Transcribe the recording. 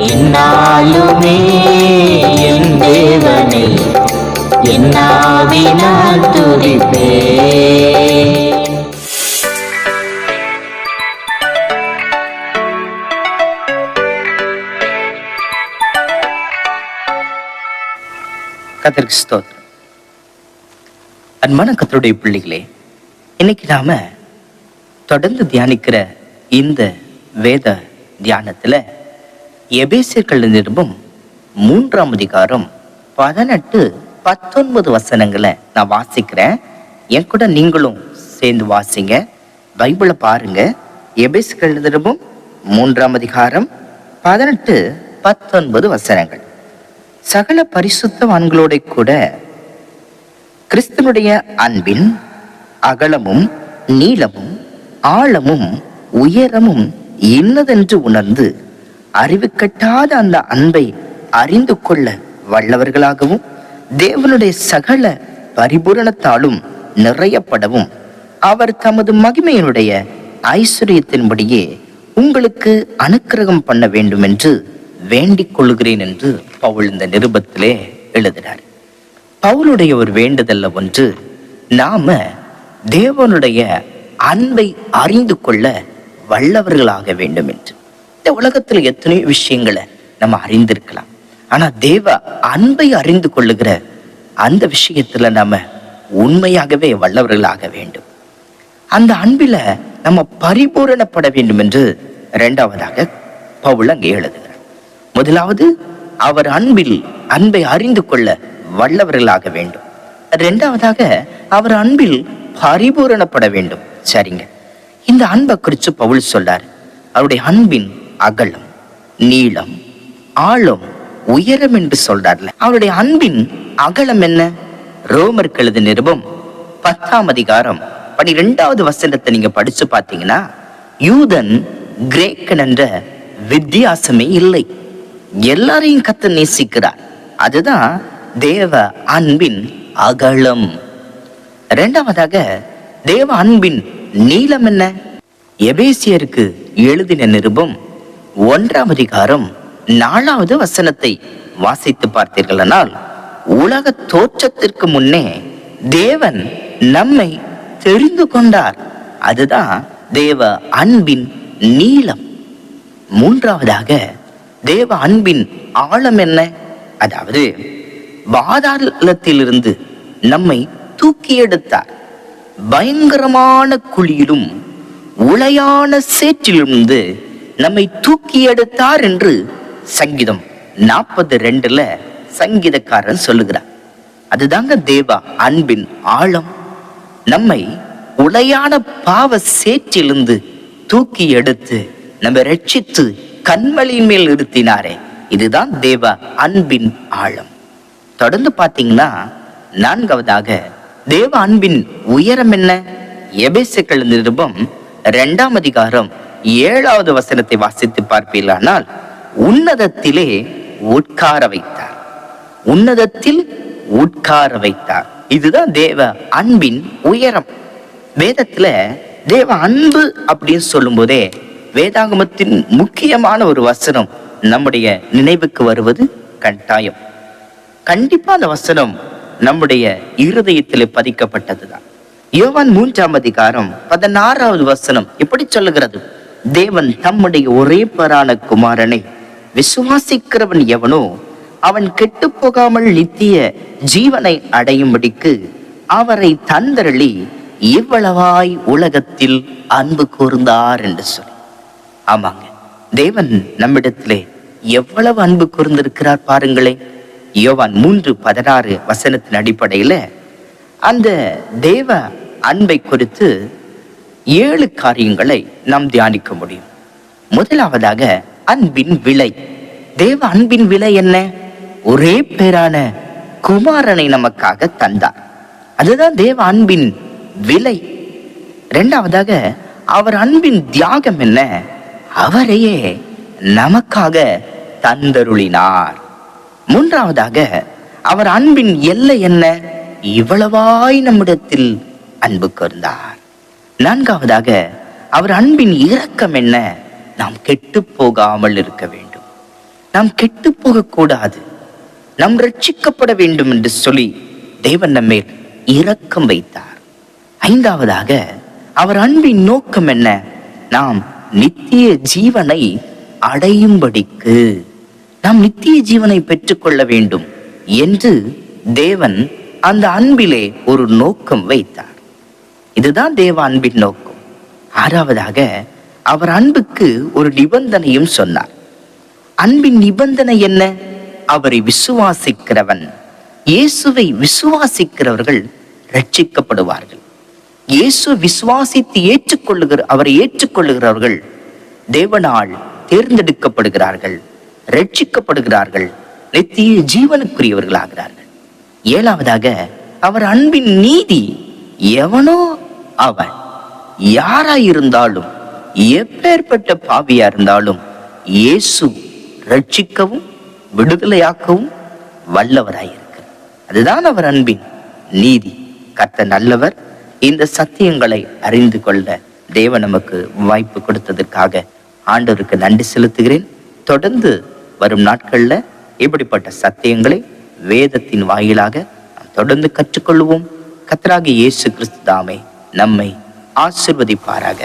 என்னாலுமே என் தேவனை என்னாவினால் துதிப்பேன் கத்தருக்கு ஸ்தோத்திரம். அன்பான கத்தருடைய பிள்ளைகளே இன்னைக்கு நாம தொடர்ந்து தியானிக்கிற இந்த வேத தியானத்துல எபேசியர்கள் நிருபம் மூன்றாம் அதிகாரம் பதினெட்டு பத்தொன்பது வசனங்களை நான் வாசிக்கிறேன். என் கூட நீங்களும் சேர்ந்து வாசிங்க. பைபிளை பாருங்க. எபேசியர்கள் நிருபம் மூன்றாம் அதிகாரம் பதினெட்டு பத்தொன்பது வசனங்கள். சகல பரிசுத்தவான்களோட கூட கிறிஸ்தனுடைய அன்பின் அகலமும் நீளமும் ஆழமும் உயரமும் இன்னதென்று உணர்ந்து அறிவு கட்டாத அந்த அன்பை அறிந்து கொள்ள வல்லவர்களாகவும் தேவனுடைய சகல பரிபூரணத்தாலும் நிறையப்படவும் அவர் தமது மகிமையினுடைய ஐஸ்வர்யத்தின்படியே உங்களுக்கு அனுக்கிரகம் பண்ண வேண்டும் என்று வேண்டிக் கொள்கிறேன் என்று பவுல் இந்த நிருபத்திலே எழுதினார். பவுலுடைய ஒரு வேண்டுதல்ல ஒன்று நாம தேவனுடைய அன்பை அறிந்து கொள்ள வல்லவர்களாக வேண்டும் என்று இந்த உலகத்துல எத்தனையோ விஷயங்களை நம்ம அறிந்திருக்கலாம். ஆனா தேவ அன்பை அறிந்து கொள்ளுகிற அந்த விஷயத்துல நாம உண்மையாகவே வல்லவர்களாக வேண்டும். அந்த அன்பில நம்ம பரிபூரணப்பட வேண்டும் என்று இரண்டாவதாக பவுல் அங்கே எழுதுகிறார். முதலாவது அவர் அன்பில் அன்பை அறிந்து கொள்ள வல்லவர்களாக வேண்டும். இரண்டாவதாக அவர் அன்பில் பரிபூரணப்பட வேண்டும். சரிங்க. இந்த அன்பை குறித்து பவுல் சொல்றார். அவருடைய அன்பின் அகலம் நீளம் ஆழம் உயரம் என்று சொல்றார்ல. அவருடைய அன்பின் அகலம் என்ன? ரோமர் கழுது நிருபம் பத்தாம் அதிகாரம் பனிரெண்டாவது வசனத்தை நீங்க படிச்சு பார்த்தீங்கன்னா யூதன் கிரேக்கன் என்ற வித்தியாசமே இல்லை. எல்லாரையும் கத்த நேசிக்கிறார். அதுதான் தேவ அன்பின் அகலம். இரண்டாவதாக தேவ அன்பின் நீளம் என்ன? எபேசியருக்கு எழுதின நிருபம் ஒன்றாம் அதிகாரம் நாலாவது வசனத்தை வாசித்து பார்த்தீர்களானால் உலக தோற்றத்திற்கு முன்னே தேவன் நம்மை தெரிந்து கொண்டார். அதுதான் தேவ அன்பின் நீளம். மூன்றாவதாக தேவ அன்பின் ஆழம் என்ன? அதாவது பாதாளத்திலிருந்து நம்மை தூக்கி எடுத்தார். பயங்கரமான குழியிலும் உளையான சேற்றிலிருந்து நம்மை தூக்கி எடுத்தார் என்று சங்கீதம் நாற்பது ரெண்டுல சங்கீதக்காரன் சொல்லுகிறார் அதுதாங்க தேவா அன்பின் ஆழம். நம்மை உளையான பாவ சேற்றிலிருந்து தூக்கி எடுத்து நம்ம ரட்சித்து கண்மலின் மேல் நிறுத்தினாரே. இதுதான் தேவ அன்பின் ஆழம். தொடர்ந்து பார்த்தீங்கன்னா நான்காவதாக தேவ அன்பின் உயரம் என்ன? எபேசுக்கள் நிருபம் இரண்டாம் அதிகாரம் ஏழாவது வசனத்தை வாசித்து பார்ப்பீர்களானால் உன்னதத்திலே உட்கார வைத்தார். உன்னதத்தில் உட்கார வைத்தார். இதுதான் தேவ அன்பின் உயரம். வேதத்துல தேவ அன்பு அப்படின்னு சொல்லும்போதே வேதாகமத்தின் முக்கியமான ஒரு வசனம் நம்முடைய நினைவுக்கு வருவது கட்டாயம். கண்டிப்பா அந்த வசனம் நம்முடைய இருதயத்திலே பதிக்கப்பட்டதுதான். யோவான் மூன்றாம் அதிகாரம் பதினாறாவது வசனம் எப்படி சொல்லுகிறது. தேவன் தம்முடைய ஒரே பரான குமாரனை விசுவாசிக்கிறவன் எவனோ அவன் கெட்டு போகாமல் நித்திய ஜீவனை அடையும்படிக்கு அவரை தந்தரளி இவ்வளவாய் உலகத்தில் அன்பு கூர்ந்தார் என்று சொல்லி ஆமாங்க. தேவன் நம்மிடத்திலே எவ்வளவு அன்பு கூர்ந்திருக்கிறார் பாருங்களேன் யோவான் மூன்று பதினாறு வசனத்தின் அடிப்படையில அந்த தேவ அன்பை குறித்து ஏழு காரியங்களை நாம் தியானிக்க முடியும். முதலாவதாக அன்பின் விலை. தேவ அன்பின் விலை என்ன? ஒரே பேரான குமாரனை நமக்காக தந்தார். அதுதான் தேவ அன்பின் விலை. இரண்டாவதாக அவர் அன்பின் தியாகம் என்ன? அவரையே நமக்காக தந்தருளினார். மூன்றாவதாக அவர் அன்பின் எல்லை என்ன? இவ்வளவாய் நம்மிடத்தில் அன்பு கருந்தார் நான்காவதாக அவர் அன்பின் இரக்கம் என்ன? நாம் கெட்டு போகாமல் இருக்க வேண்டும். நாம் கெட்டு போகக்கூடாது. நாம் ரட்சிக்கப்பட வேண்டும் என்று சொல்லி தேவன் நம்மேல் இரக்கம் வைத்தார். ஐந்தாவதாக அவர் அன்பின் நோக்கம் என்ன? நாம் நித்திய ஜீவனை அடையும்படிக்கு. நாம் நித்திய ஜீவனை பெற்றுக்கொள்ள வேண்டும் என்று தேவன் அந்த அன்பிலே ஒரு நோக்கம் வைத்தார். இதுதான் தேவ அன்பின் நோக்கம். ஆறாவதாக அவர் அன்புக்கு ஒரு நிபந்தனையும் சொன்னார். அன்பின் நிபந்தனை என்ன? அவரை விசுவாசிக்கிறவன். இயேசுவை விசுவாசிக்கிறவர்கள் ரட்சிக்கப்படுவார்கள் இயேசு விசுவாசித்து ஏற்றுக்கொள்ளுகிற அவரை ஏற்றுக்கொள்ளுகிறவர்கள் தேவனால் தேர்ந்தெடுக்கப்படுகிறார்கள் ரட்சிக்கப்படுகிறார்கள் நித்திய ஜீவனுக்குரியவர்களாகிறார்கள். ஏழாவதாக அவர் அன்பின் நீதி எவனோ அவன் யாராயிருந்தாலும் எப்பேற்பட்ட பாவியா இருந்தாலும் இயேசு ரட்சிக்கவும் விடுதலையாக்கவும் வல்லவராயிருக்க அதுதான் அவர் அன்பின் நீதி. கத்த நல்லவர். இந்த சத்தியங்களை அறிந்து கொள்ள தேவன் நமக்கு வாய்ப்பு கொடுத்ததற்காக ஆண்டவருக்கு நன்றி செலுத்துகிறேன். தொடர்ந்து வரும் நாட்கள்ல இப்படிப்பட்ட சத்தியங்களை வேதத்தின் வாயிலாக தொடர்ந்து கற்றுக்கொள்வோம். கத்தராகி இயேசு கிறிஸ்து தாமே. நம்மை ஆசிர்வதிப்பாராக.